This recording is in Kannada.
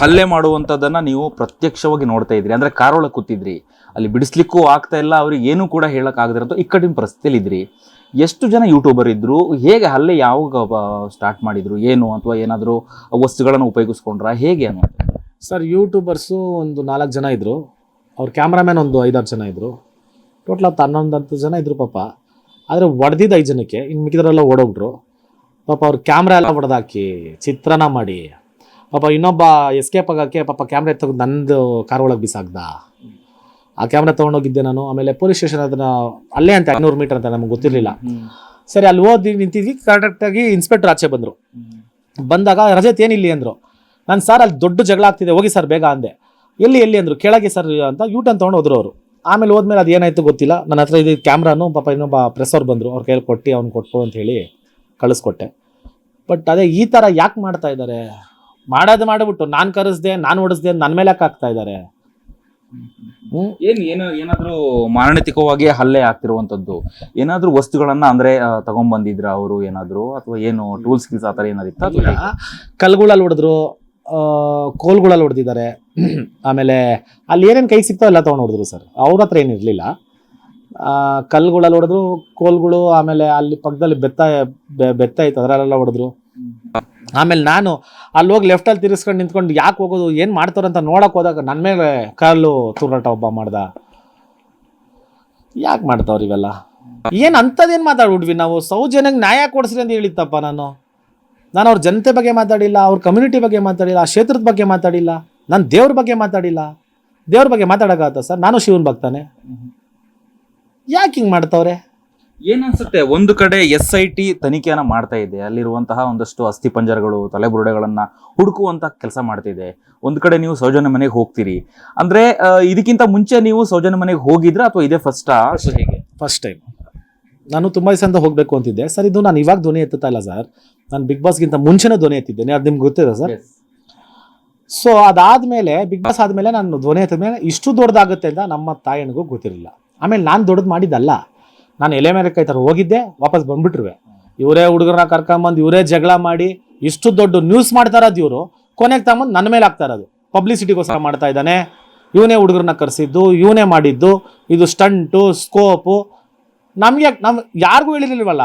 ಹಲ್ಲೆ ಮಾಡುವಂಥದ್ದನ್ನು ನೀವು ಪ್ರತ್ಯಕ್ಷವಾಗಿ ನೋಡ್ತಾ ಇದ್ರಿ ಅಂದ್ರೆ ಕಾರೊಳಗೆ ಕೂತಿದ್ರಿ. ಅಲ್ಲಿ ಬಿಡಿಸ್ಲಿಕ್ಕೂ ಆಗ್ತಾ ಇಲ್ಲ, ಅವ್ರಿಗೆ ಏನೂ ಕೂಡ ಹೇಳಕ್ ಆಗದಿರಂತ ಇಕ್ಕಟ್ಟಿನ ಪರಿಸ್ಥಿತಿಯಲ್ಲಿ ಇದ್ರಿ. ಎಷ್ಟು ಜನ ಯೂಟ್ಯೂಬರ್ ಇದ್ದರು ಹೇಗೆ ಹಲ್ಲೆ ಯಾವಾಗ ಸ್ಟಾರ್ಟ್ ಮಾಡಿದ್ರು, ಏನು ಅಥವಾ ಏನಾದರೂ ವಸ್ತುಗಳನ್ನು ಉಪಯೋಗಿಸ್ಕೊಂಡ್ರ, ಹೇಗೆ ಅನ್ನೋದು ಸರ್ ಯೂಟ್ಯೂಬರ್ಸು ಒಂದು ನಾಲ್ಕು ಜನ ಇದ್ದರು ಅವ್ರ ಕ್ಯಾಮ್ರಾಮ್ಯಾನ್ ಒಂದು ಐದಾರು ಜನ ಇದ್ದರು ಟೋಟಲ್ ಹತ್ತು ಹನ್ನೊಂದು ಹತ್ತು ಜನ ಇದ್ರು ಪಾಪ. ಆದರೆ ಹೊಡೆದಿದ್ದು ಐದು ಜನಕ್ಕೆ ಇನ್ನು ಮಿಕ್ಕಿದ್ರೆಲ್ಲ ಓಡೋಗ್ಬಿಟ್ರು. ಪಾಪ ಅವ್ರ ಕ್ಯಾಮ್ರಾ ಎಲ್ಲ ಹೊಡೆದಾಕಿ ಚಿತ್ರಣ ಮಾಡಿ ಪಾಪ ಇನ್ನೊಬ್ಬ ಎಸ್ಕೇಪ್ ಆಗೋಕ್ಕೆ ಪಾಪ ಕ್ಯಾಮ್ರಾ ತೆಗೆದು ನಂದು ಕಾರ್ ಒಳಗೆ ಬಿಸಾಕ್ದ? ಆ ಕ್ಯಾಮ್ರಾ ತೊಗೊಂಡೋಗಿದ್ದೆ ನಾನು. ಆಮೇಲೆ ಪೊಲೀಸ್ ಸ್ಟೇಷನ್ ಅದನ್ನು ಅಲ್ಲೇ ಅಂತ ಐನೂರು ಮೀಟರ್ ಅಂತ ನಮ್ಗೆ ಗೊತ್ತಿರಲಿಲ್ಲ. ಸರಿ, ಅಲ್ಲಿ ಓದಿ ನಿಂತಿದ್ವಿ. ಕರೆಕ್ಟಾಗಿ ಇನ್ಸ್ಪೆಕ್ಟರ್ ಆಚೆ ಬಂದರು. ಬಂದಾಗ ರಜತ್ ಏನಿಲ್ಲ ಅಂದರು. ನಾನು ಸರ್, ಅಲ್ಲಿ ದೊಡ್ಡ ಜಗಳ ಆಗ್ತಿದೆ. ಹೋಗಿ ಸರ್, ಬೇಗ ಅಂದೆ. ಎಲ್ಲಿ ಎಲ್ಲಿ ಅಂದರು. ಕೆಳಗೆ ಸರ್ ಅಂತ ಯೂಟನ್ ತೊಗೊಂಡು ಹೋದ್ರು ಅವರು. ಆಮೇಲೆ ಹೋದ್ಮೇಲೆ ಅದು ಏನಾಯ್ತು ಗೊತ್ತಿಲ್ಲ. ನನ್ನ ಹತ್ರ ಇದು ಕ್ಯಾಮ್ರಾನು ಪಾಪ ಇನ್ನೊಬ್ಬ ಪ್ರೆಸ್ಸವ್ರು ಬಂದರು. ಅವ್ರ ಕೈಯಲ್ಲಿ ಕೊಟ್ಟು, ಅವ್ನು ಕೊಟ್ಟು ಅಂತ ಹೇಳಿ ಕಳಿಸ್ಕೊಟ್ಟೆ. ಬಟ್ ಅದೇ ಈ ಥರ ಯಾಕೆ ಮಾಡ್ತಾ ಇದ್ದಾರೆ ಮಾಡೋದು ಮಾಡಿಬಿಟ್ಟು ನಾನು ಕರೆಸ್ದೆ ನಾನು ಹೊಡೆಸ್ದೆ ಅಂತ ನನ್ನ ಮೇಲೆ ಹಾಕ್ತಾ ಇದ್ದಾರೆ ಏನ್ ಏನು ಏನಾದ್ರೂ ಮಾರಣತಿಕವಾಗಿ ಹಲ್ಲೆ ಆಗ್ತಿರುವಂತದ್ದು? ಏನಾದ್ರೂ ವಸ್ತುಗಳನ್ನ ಅಂದ್ರೆ ಆ, ತಗೊಂಡ್ಬಂದಿದ್ರ ಅವರು ಏನಾದ್ರು? ಅಥವಾ ಏನು ಟೂಲ್ಸ್ ಸ್ಕಿಲ್ಸ್ ಆತರ ಏನಾದ್ರು ಇತ್ತ? ಕಲ್ಗಳಲ್ಲಿ ಹೊಡೆದ್ರು ಕೋಲ್ಗಳಲ್ಲಿ ಹೊಡೆದಿದ್ದಾರೆ. ಆಮೇಲೆ ಅಲ್ಲಿ ಏನೇನು ಕೈ ಸಿಗ್ತಾವ ಎಲ್ಲ ತೊಗೊಂಡು ಹೊಡೆದ್ರು ಸರ್. ಅವ್ರ ಹತ್ರ ಏನಿರಲಿಲ್ಲ ಕಲ್ಗಳಲ್ಲಿ ಹೊಡೆದ್ರು ಕೋಲ್ಗಳು ಆಮೇಲೆ ಅಲ್ಲಿ ಪಕ್ಕದಲ್ಲಿ ಬೆತ್ತ ಬೆ- ಬೆತ್ತ ಇತ್ತು ಅದರಲ್ಲೆಲ್ಲ ಹೊಡೆದ್ರು. ಆಮೇಲೆ ನಾನು ಅಲ್ಲಿ ಹೋಗಿ ಲೆಫ್ಟಲ್ಲಿ ತಿರ್ಸ್ಕೊಂಡು ನಿಂತ್ಕೊಂಡು ಯಾಕೆ ಹೋಗೋದು, ಏನು ಮಾಡ್ತಾರೆ ಅಂತ ನೋಡೋಕೆ ಹೋದಾಗ ನನ್ನ ಮೇಲೆ ಕಾಲು ತೂರಾಟ ಒಬ್ಬ ಮಾಡ್ದ. ಯಾಕೆ ಮಾಡ್ತಾವ್ರಿ ಇವೆಲ್ಲ? ಏನು ಅಂಥದ್ದೇನು ಮಾತಾಡ್ಬಿಡ್ವಿ ನಾವು? ಸೌಜನ್ಯಂಗೆ ನ್ಯಾಯ ಕೊಡಿಸ್ರಿ ಅಂತ ಹೇಳಿತ್ತಪ್ಪ ನಾನು. ನಾನು ಅವ್ರ ಜನತೆ ಬಗ್ಗೆ ಮಾತಾಡಿಲ್ಲ, ಅವ್ರ ಕಮ್ಯುನಿಟಿ ಬಗ್ಗೆ ಮಾತಾಡಿಲ್ಲ, ಆ ಕ್ಷೇತ್ರದ ಬಗ್ಗೆ ಮಾತಾಡಿಲ್ಲ, ನಾನು ದೇವ್ರ ಬಗ್ಗೆ ಮಾತಾಡಿಲ್ಲ. ದೇವ್ರ ಬಗ್ಗೆ ಮಾತಾಡೋಕ್ಕಾಗತ್ತ ಸರ್? ನಾನು ಶಿವನ್ ಭಕ್ತಾನೆ. ಯಾಕೆ ಹಿಂಗೆ ಮಾಡ್ತಾವ್ರೆ? ಏನನ್ಸುತ್ತೆ? ಒಂದು ಕಡೆ ಎಸ್ ಐ ಟಿ ತನಿಖೆಯನ್ನ ಮಾಡ್ತಾ ಇದೆ. ಅಲ್ಲಿರುವಂತಹ ಒಂದಷ್ಟು ಅಸ್ಥಿಪಂಜರಗಳು ತಲೆಬುರುಡೆಗಳನ್ನ ಹುಡುಕುವಂತ ಕೆಲಸ ಮಾಡ್ತಿದೆ. ಒಂದು ಕಡೆ ನೀವು ಸೌಜನ್ಯ ಮನೆಗೆ ಹೋಗ್ತೀರಿ. ಅಂದ್ರೆ ಇದಕ್ಕಿಂತ ಮುಂಚೆ ನೀವು ಸೌಜನ್ಯ ಮನೆಗೆ ಹೋಗಿದ್ರ ಅಥವಾ ಇದೇ ಫಸ್ಟಾ ಹೇಗೆ ಫಸ್ಟ್ ಟೈಮ್ ನಾನು ತುಂಬ ದಿವಸದಿಂದ ಹೋಗಬೇಕು ಅಂತಿದ್ದೆ. ಸರ್ ಇದು ನಾನು ಇವಾಗ ಧ್ವನಿ ಎತ್ತುತ್ತಾ ಇಲ್ಲ ಸರ್. ನಾನು ಬಿಗ್ ಬಾಸ್ಗಿಂತ ಮುಂಚೆನೇ ಧ್ವನಿ ಎತ್ತಿದ್ದೇನೆ. ಅದು ನಿಮ್ಗೆ ಗೊತ್ತಿದೆ ಸರ್? ಸೊ ಅದಾದಮೇಲೆ ಬಿಗ್ ಬಾಸ್ ಆದಮೇಲೆ ನಾನು ಧ್ವನಿ ಎತ್ತಿದ ಮೇಲೆ ಇಷ್ಟು ದೊಡ್ಡದಾಗುತ್ತೆ ಅಂತ ನಮ್ಮ ತಾಯನಿಗೂ ಗೊತ್ತಿರಲಿಲ್ಲ. ಆಮೇಲೆ ನಾನು ದೊಡ್ಡದು ಮಾಡಿದ್ದಲ್ಲ. ನಾನು ಎಲೆ ಮೇಲೆ ಕೈ ಥರ ಹೋಗಿದ್ದೆ ವಾಪಸ್ ಬಂದ್ಬಿಟ್ರುವೆ. ಇವರೇ ಹುಡುಗರನ್ನ ಕರ್ಕೊಂಬಂದು ಇವರೇ ಜಗಳ ಮಾಡಿ ಇಷ್ಟು ದೊಡ್ಡ ನ್ಯೂಸ್ ಮಾಡ್ತಾ ಇರೋದು ಇವರು. ಕೊನೆಗೆ ತಗೊಂಬಂದು ನನ್ನ ಮೇಲೆ ಆಗ್ತಾ ಇರೋದು. ಪಬ್ಲಿಸಿಟಿಗೋಸ್ಕರ ಮಾಡ್ತಾ ಇದ್ದಾನೆ. ಇವನೇ ಹುಡುಗರನ್ನ ಕರೆಸಿದ್ದು ಇವನೇ ಮಾಡಿದ್ದು. ಇದು ಸ್ಟಂಟು ಸ್ಕೋಪು ನಮಗೆ ನಮ್ ಯಾರಿಗೂ ಹೇಳಿರ್ಲಿಲ್ವಲ್ಲ?